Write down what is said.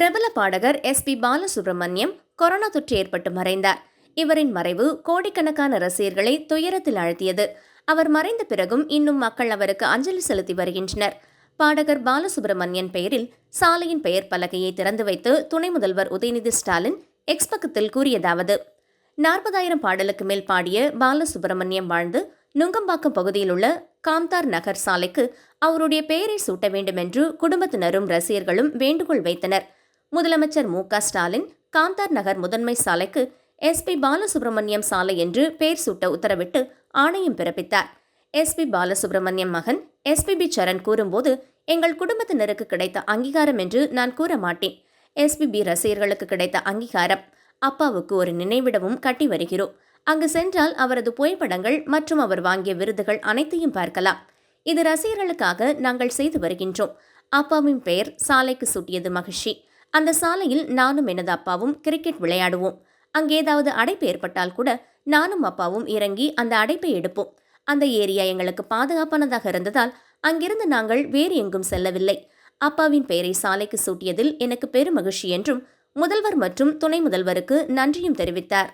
பிரபல பாடகர் S B Balasubramaniam corona தொற்று ஏற்பட்டு மறைந்தார். இவரின் மறைவு கோடிக்கணக்கான ரசிகர்களை துயரத்தில் அழுத்தியது. அவர் மறைந்த பிறகும் இன்னும் மக்கள் அவருக்கு அஞ்சலி செலுத்தி வருகின்றனர். பாடகர் பாலசுப்ரமணியன் பெயரில் சாலையின் பெயர் பலகையை திறந்து வைத்து துணை முதல்வர் உதயநிதி ஸ்டாலின் எக்ஸ் பக்கத்தில் கூறியதாவது நாற்பதாயிரம் பாடலுக்கு மேல் பாடிய பாலசுப்ரமணியம் வாழ்ந்து நுங்கம்பாக்கம் பகுதியில் உள்ள காம்தார் நகர் சாலைக்கு அவருடைய பெயரை சூட்ட வேண்டும் என்று குடும்பத்தினரும் ரசிகர்களும் வேண்டுகோள் வைத்தனர். முதலமைச்சர் மு க ஸ்டாலின் காந்தார் நகர் முதன்மை சாலைக்கு எஸ்பி பாலசுப்ரமணியம் சாலை என்று பெயர் சூட்ட உத்தரவிட்டு ஆணையம் பிறப்பித்தார். எஸ்பி பாலசுப்ரமணியம் மகன் எஸ்பிபி சரண் கூறும்போது எங்கள் குடும்பத்தினருக்கு கிடைத்த அங்கீகாரம் என்று நான் கூற மாட்டேன். எஸ்பிபி ரசிகர்களுக்கு கிடைத்த அங்கீகாரம். அப்பாவுக்கு ஒரு நினைவிடமும் கட்டி வருகிறோம். அங்கு சென்றால் அவரது புகைப்படங்கள் மற்றும் அவர் வாங்கிய விருதுகள் அனைத்தையும் பார்க்கலாம். இது ரசிகர்களுக்காக நாங்கள் செய்து வருகின்றோம். அப்பாவின் பெயர் சாலைக்கு சூட்டியது மகிழ்ச்சி. அந்த சாலையில் நானும் எனது அப்பாவும் கிரிக்கெட் விளையாடுவோம். அங்கே ஏதாவது அடைப்பு ஏற்பட்டால் கூட நானும் அப்பாவும் இறங்கி அந்த அடைப்பை எடுப்போம். அந்த ஏரியா எங்களுக்கு பாதுகாப்பானதாக இருந்ததால் அங்கிருந்து நாங்கள் வேறு எங்கும் செல்லவில்லை. அப்பாவின் பெயரை சாலைக்கு சூட்டியதில் எனக்கு பெருமகிழ்ச்சி என்றும் முதல்வர் மற்றும் துணை முதல்வருக்கு நன்றியும் தெரிவித்தார்.